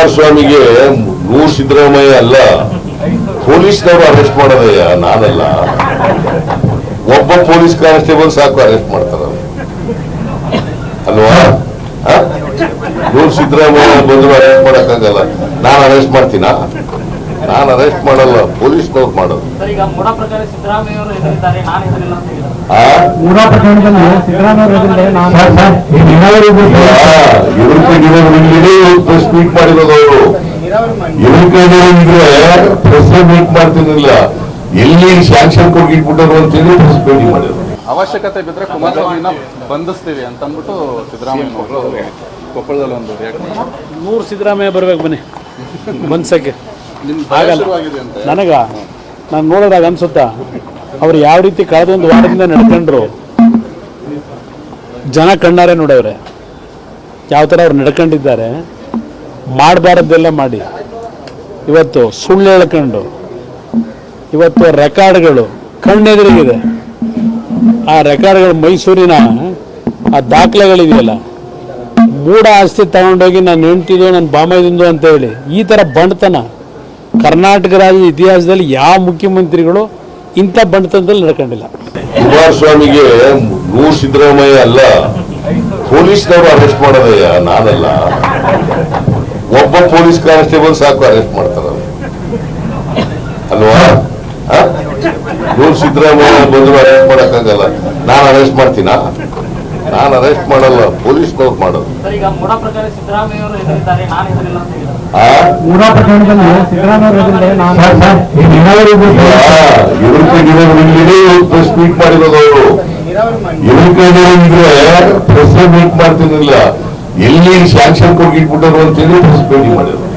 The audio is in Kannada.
ಕುಮಾರಸ್ವಾಮಿಗೆ ನೂರು ಸಿದ್ದರಾಮಯ್ಯ ಅಲ್ಲ, ಪೊಲೀಸ್ನವರು ಅರೆಸ್ಟ್ ಮಾಡೋದಯ್ಯ? ನಾನಲ್ಲ. ಒಬ್ಬ ಪೊಲೀಸ್ ಕಾನ್ಸ್ಟೇಬಲ್ ಸಾಕು ಅರೆಸ್ಟ್ ಮಾಡ್ತಾರ ಅಲ್ವಾ? ನೂರು ಸಿದ್ದರಾಮಯ್ಯ ಬಂದ್ರು ಅರೆಸ್ಟ್ ಮಾಡಕ್ಕಾಗಲ್ಲ. ನಾನು ಅರೆಸ್ಟ್ ಮಾಡ್ತೀನಾ? ನಾನು ಅರೆಸ್ಟ್ ಮಾಡಲ್ಲ ಪೊಲೀಸ್ನವ್ರು ಮಾಡೋದು. ಸರ್ ಈಗ ಮುಡ ಪ್ರಕಾರ ಸಿದ್ದರಾಮಯ್ಯ ಅವರು ಹೆದರಿದ್ದಾರೆ ನಾನು ಹೆದರಿಲ್ಲ ಆ? ಮೂಡಾ ಪ್ರಕರಣದಲ್ಲಿ ಸಿದ್ದರಾಮಯ್ಯ ನಾನು ಇವ್ರ ಕೈಗಿರೋದ್ರಿಂದಲೇ ಪ್ರೆಸ್ ಮೀಟ್ ಮಾಡಿರೋದು ಅವರು. ಇವ್ರ ಕೈಗಿರೋದ್ರೆ ಪ್ರೆಸ್ ಮೀಟ್ ಮಾಡ್ತಿರ್ಲಿಲ್ಲ. ಎಲ್ಲಿ ಸ್ಯಾಂಕ್ಷನ್ ಕೊಟ್ಟಿಟ್ಬಿಟ್ಟರು ಅಂತೇಳಿ ಪ್ರೆಸ್ ಮೀಟ್ ಮಾಡಿದ್ರು ಅವಶ್ಯಕತೆ ಬಿದ್ದರೆ ಕುಮಾರಸ್ವಾಮಿನ ಬಂಧಿಸ್ತೀವಿ ಅಂತ ಅಂದ್ಬಿಟ್ಟು ಸಿದ್ದರಾಮಯ್ಯ ಅವರು ಕೊಪ್ಪಳದಲ್ಲಿ ಒಂದು ನೂರು ಸಿದ್ದರಾಮಯ್ಯ ಬರ್ಬೇಕು ಬನ್ನಿ. ಮನ್ಸಕ್ಕೆ ಆಗಲ್ಲ. ನನಗ ನಾನು ನೋಡಿದಾಗ ಅನ್ಸುತ್ತಾ ಅವ್ರು ಯಾವ ರೀತಿ ಕಳೆದ ಒಂದು ವಾರದಿಂದ ನಡ್ಕೊಂಡ್ರು. ಜನ ಕಣ್ಣಾರೆ ನೋಡವ್ರೆ. ಯಾವ ಥರ ಅವ್ರು ನಡ್ಕೊಂಡಿದ್ದಾರೆ. ಮಾಡಬಾರದ್ದೆಲ್ಲ ಮಾಡಿ. ಇವತ್ತು ಸುಳ್ಳು ಹೇಳ್ಕೊಂಡು ಇವತ್ತು ರೆಕಾರ್ಡ್ಗಳು ಕಣ್ಣೆದುರಿಗಿದೆ. ಆ ರೆಕಾರ್ಡ್ಗಳು ಮೈಸೂರಿನ ಆ ದಾಖಲೆಗಳಿದೆಯಲ್ಲ ಮೂಢ ಆಸ್ತಿ ತಗೊಂಡೋಗಿ ನಾನು ಹೆಂಡ್ತಿದ್ದು ನನ್ನ ಬಾಮೈದಿಂದು ಅಂತ ಹೇಳಿ ಈ ಥರ ಬಂಡತನ. ಕರ್ನಾಟಕ ರಾಜ್ಯದ ಇತಿಹಾಸದಲ್ಲಿ ಯಾವ ಮುಖ್ಯಮಂತ್ರಿಗಳು ಇಂಥ ಬಂಡತನದಲ್ಲಿ ನಡ್ಕೊಂಡಿಲ್ಲ. ಕುಮಾರಸ್ವಾಮಿಗೆ ನೂರು ಸಿದ್ದರಾಮಯ್ಯ ಅಲ್ಲ, ಪೊಲೀಸ್ನವರು ಅರೆಸ್ಟ್ ಮಾಡೋದಯ್ಯ, ನಾನಲ್ಲ. ಒಬ್ಬ ಪೊಲೀಸ್ ಕಾನ್ಸ್ಟೇಬಲ್ ಸಾಕು ಅರೆಸ್ಟ್ ಮಾಡ್ತಾರ ಅಲ್ವಾ? ನೂರು ಸಿದ್ದರಾಮಯ್ಯ ಬಂದ್ರು ಅರೆಸ್ಟ್ ಮಾಡಕ್ಕಾಗಲ್ಲ. ನಾನು ಅರೆಸ್ಟ್ ಮಾಡ್ತೀನಾ? ನಾನು ಅರೆಸ್ಟ್ ಮಾಡಲ್ಲ ಪೊಲೀಸ್ನವ್ರು ಮಾಡೋದು. ಪ್ರೆಸ್ ಮೀಟ್ ಮಾಡಿರೋದು ಅವರು. ಇವ್ರ ಕೈಗಿರೋದ್ರೆ ಪ್ರೆಸ್ ಮೀಟ್ ಮಾಡ್ತಿರ್ಲಿಲ್ಲ. ಎಲ್ಲಿ ಸ್ಯಾಂಕ್ಷನ್ ಕೊಟ್ಟಿಟ್ಬಿಟ್ಟರು ಅಂತೇಳಿ ಪ್ರೆಸ್ ಮೀಟಿಂಗ್ ಮಾಡಿದ್ರು